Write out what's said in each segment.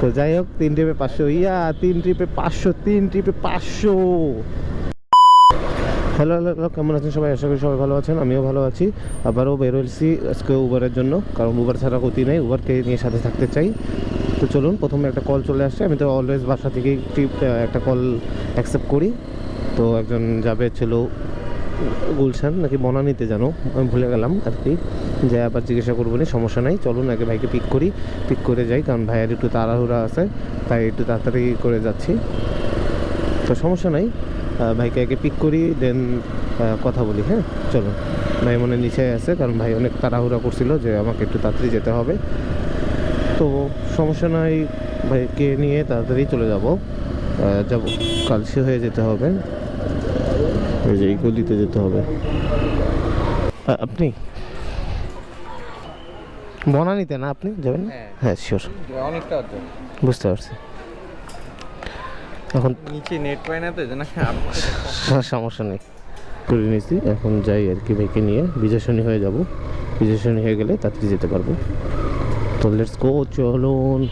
তো যাই হোক, তিন ট্রিপে পাঁচশো। ইয়া, তিন ট্রিপে পাঁচশো, তিন ট্রিপে পাঁচশো। হ্যালো হ্যালো কেমন আছেন সবাই? আশা করি সবাই ভালো আছেন, আমিও ভালো আছি। আবারও বেরোলছি আজকে উবারের জন্য, কারণ উবার ছাড়া গতি নেই। উবারকে নিয়ে সাথে থাকতে চাই। তো চলুন, প্রথমে একটা কল চলে আসছে আমি তো অলওয়েজ বাসা থেকেই ট্রিপ একটা কল অ্যাকসেপ্ট করি। তো একজন যাবে, ছিল গুলশান, নাকি বনানীতে জানো? আমি ভুলে গেলাম আর কি। যে আবার জিজ্ঞাসা করব না সমস্যা নাই চলুন আগে ভাইকে পিক করি পিক করে যাই কারণ ভাইয়ের একটু তাড়াহুড়া আছে তাই একটু তাড়াতাড়ি করে যাচ্ছি। তো সমস্যা নাই ভাইকে আগে পিক করি দেন কথা বলি হ্যাঁ? চলো ভাই মনে নিচে আছে কারণ ভাই অনেক তাড়াহুড়া করছিল যে আমাকে একটু তাড়াতাড়ি যেতে হবে। তো সমস্যা নাই ভাইকে নিয়ে তাড়াতাড়ি চলে যাব। যাব। কালসি হয়ে যেতে হবে। ওই যে এই গলিতে যেতে হবে। আপনি? বনানিতে না আপনি যাবেন? হ্যাঁ। হ্যাঁ শিওর অনেকটা অর্জন বুঝতে পারছি। এখন নিচে নেট পাই না তো সমস্যা নেই। করে নিয়েছি এখন যাই আর কি ভাইকে নিয়ে। বিজয় শনি হয়ে যাব। বিজয় শনি হয়ে গেলে তাড়াতাড়ি যেতে পারব। তো লেটস গো চলুন।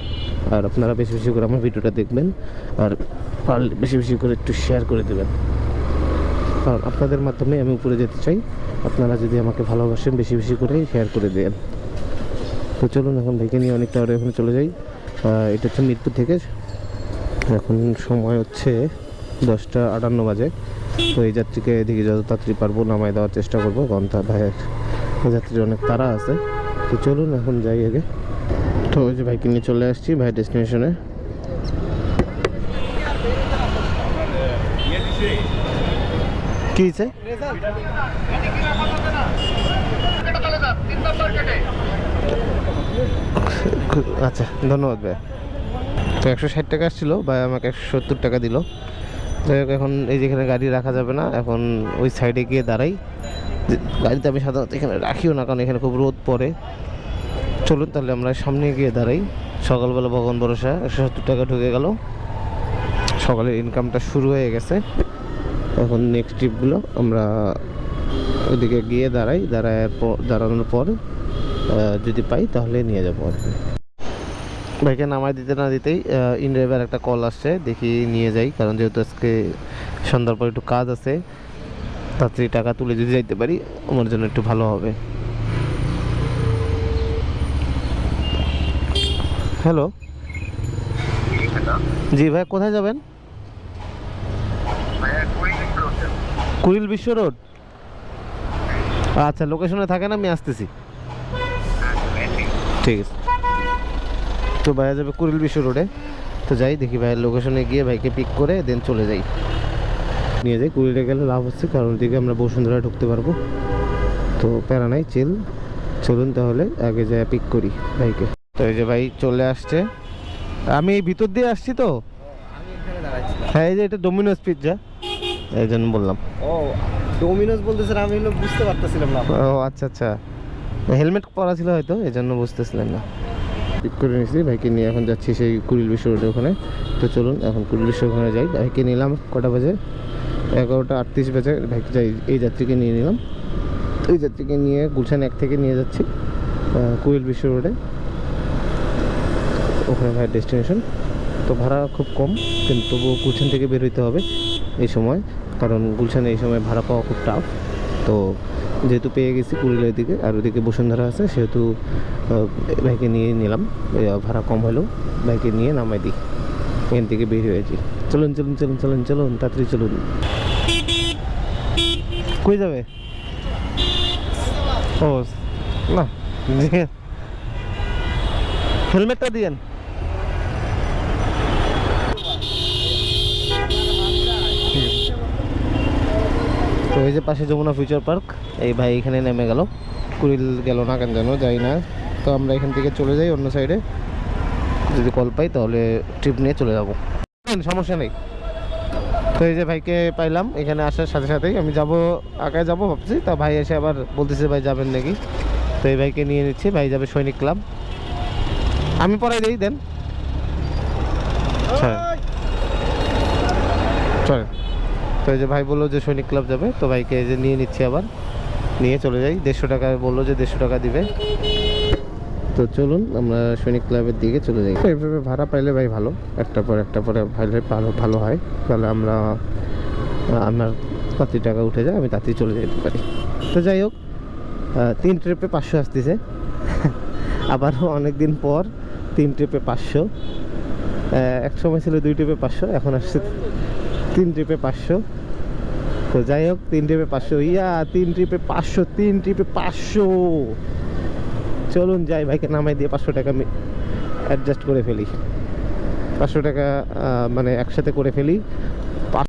আর আপনারা বেশি বেশি করে আমার ভিডিওটা দেখবেন। আর পারলে বেশি বেশি করে একটু শেয়ার করে দেবেন। কারণ আপনাদের মাধ্যমে আমি উপরে যেতে চাই। আপনারা যদি আমাকে ভালোবাসেন বেশি বেশি করে শেয়ার করে দেন। তো চলুন, এখন ভাইকে নিয়ে অনেকটা আরও এখন চলে যাই। এটা হচ্ছে মিরপুর থেকে। এখন সময় হচ্ছে দশটা আটান্ন বাজে। তো এই যাত্রীকে এদিকে যত তাড়াতাড়ি পারব নামায় দেওয়ার চেষ্টা করব। কারণ তার ভাইয়ের যাত্রীর অনেক তাড়া আছে। তো চলুন, এখন যাই আগে। তো ওই যে ভাইকে নিয়ে চলে আসছি, ভাই ডেস্টিনেশনে কি হয়েছে আচ্ছা ধন্যবাদ ভাই তো একশো ষাট টাকা আসছিল, ভাই আমাকে একশো সত্তর টাকা দিল। যাই হোক, এখন এই যেখানে গাড়ি রাখা যাবে না, এখন ওই সাইডে গিয়ে দাঁড়াই। গাড়িতে আমি সাধারণত এখানে রাখিও না, কারণ এখানে খুব রোদ পড়ে। চলুন তাহলে আমরা সামনে গিয়ে দাঁড়াই। সকালবেলা ভগবান ভরসা, একশো সত্তর টাকা ঢুকে গেল। সকালের ইনকামটা শুরু হয়ে গেছে। এখন নেক্সট ট্রিপগুলো আমরা ওইদিকে গিয়ে দাঁড়াই। দাঁড়ায় দাঁড়ানোর পর যদি পাই তাহলে নিয়ে যাব আর কি। ভাইকে নামায় দিতে না দিতেই ইনড্রাইভার একটা কল আসছে, দেখি নিয়ে যাই, কারণ যেহেতু আজকে সন্ধ্যার পর একটু কাজ আছে, তাড়াতাড়ি টাকা তুলে যদি যাইতে পারি, আমার জন্য একটু ভালো হবে। হ্যালো জি ভাই, কোথায় যাবেন? কুড়িল বিশ্ব রোড? আচ্ছা লোকেশনে থাকেন, আমি আসতেছি। ঠিক আছে। তো ভাইয়া যাবে কুড়িল বিশ্ব রোডে। তো যাই দেখি ভাইয়ের লোকেশনে গিয়ে ভাইকে পিক করে দেন চলে যাই। নিয়ে যাই কুড়িলে গেলে লাভ হচ্ছে কারণ দিকে আমরা বসুন্ধরা ঢুকতে পারব। তো প্যারা নাই চিল চলুন তাহলে আগে যাই পিক করি ভাইকে। তো এই যে ভাই চলে আসছে। আমি এই ভিতর দিয়ে আসছি তো? হ্যাঁ এই যে এটা ডোমিনোস পিৎজা এই জন্য বললাম। ও ডোমিনোস বলতেছেন আমি বুঝতে পারতেছিলাম না। ও আচ্ছা আচ্ছা। হেলমেট পরা ছিল হয়তো এই জন্য বুঝতেছিলেন না। পিক করে নিয়েছি, ভাইকে নিয়ে এখন যাচ্ছি সেই কুড়িল বিশ্ব রোডে ওখানে। তো চলুন, এখন কুড়িল বিশ্ব ওখানে যাই। ভাইকে নিলাম কটা বাজে? এগারোটা আটত্রিশ বাজে। ভাইকে যাই, এই যাত্রীকে নিয়ে নিলাম। এই যাত্রীকে নিয়ে গুলশান এক থেকে নিয়ে যাচ্ছি কুড়িল বিশ্ব রোডে। ওখানে ভাইয়ের ডেস্টিনেশন। তো ভাড়া খুব কম, কিন্তু তবুও গুলশান থেকে বের হইতে হবে এই সময়। কারণ গুলশানে এই সময় ভাড়া পাওয়া খুব টাফ তো যেহেতু পেয়ে গেছি কুড়িলের দিকে, আর ওদিকে বসুন্ধরা আছে, সেহেতু ভাইকে নিয়ে নিলাম। ভাড়া কম হলেও ভাইকে নিয়ে নামাই দিই। এখান থেকে বের হয়েছি চলুন চলুন চলুন চলুন চলুন, তাড়াতাড়ি চলুন। কই যাবে? ও, না। হেলমেটটা দিয়েন। এই যে পাশে যমুনা ফিউচার পার্ক, এই ভাই এখানে নেমে গেল। কুড়িল গেল না কেন জানো, যাই না। তো আমরা এখান থেকে চলে যাই অন্য সাইডে যদি কল পাই তাহলে ট্রিপ নিয়ে চলে যাব। সমস্যা নেই। তো এই যে ভাইকে পাইলাম, এখানে আসার সাথে সাথেই আমি যাব, আগায় যাব ভাবছি। তা ভাই এসে আবার বলতেছে ভাই যাবেন নাকি? তো এই ভাইকে নিয়ে নিচ্ছি, ভাই যাবে সৈনিক ক্লাব। আমি পরে দিই, দেন। চলেন। তো এই যে ভাই বলল যে সৈনিক ক্লাব যাবে, তো ভাইকে এই যে নিয়ে নিচ্ছি আবার। নিয়ে চলে যাই। দেড়শো টাকা বলল যে দেড়শো টাকা দিবে। তো চলুন, আমরা সৈনিক ক্লাবের দিকে চলে যাই। তো এইভাবে ভাড়া পাইলে ভাই ভালো। একটা পর একটা পরে ভাইলে ভালো ভালো হয়। তাহলে আমরা, আমার কত টাকা উঠে যায়, আমি তাতেই চলে যেতে পারি। তো যাই হোক তিন ট্রিপে পাঁচশো আসতেছে। আবারও অনেক দিন পর তিন ট্রিপে পাঁচশো। এক সময় ছিল দুই ট্রিপে পাঁচশো, এখন আসছে তিন ট্রিপে পাঁচশো। তো যাই হোক, তিন ট্রিপে পাঁচশো। ইয়া, তিন ট্রিপে পাঁচশো, তিন ট্রিপে পাঁচশো। চলুন যাই ভাইকে নামাই দিয়ে পাঁচশো টাকা আমি অ্যাডজাস্ট করে ফেলি। পাঁচশো টাকা মানে একসাথে করে ফেলি।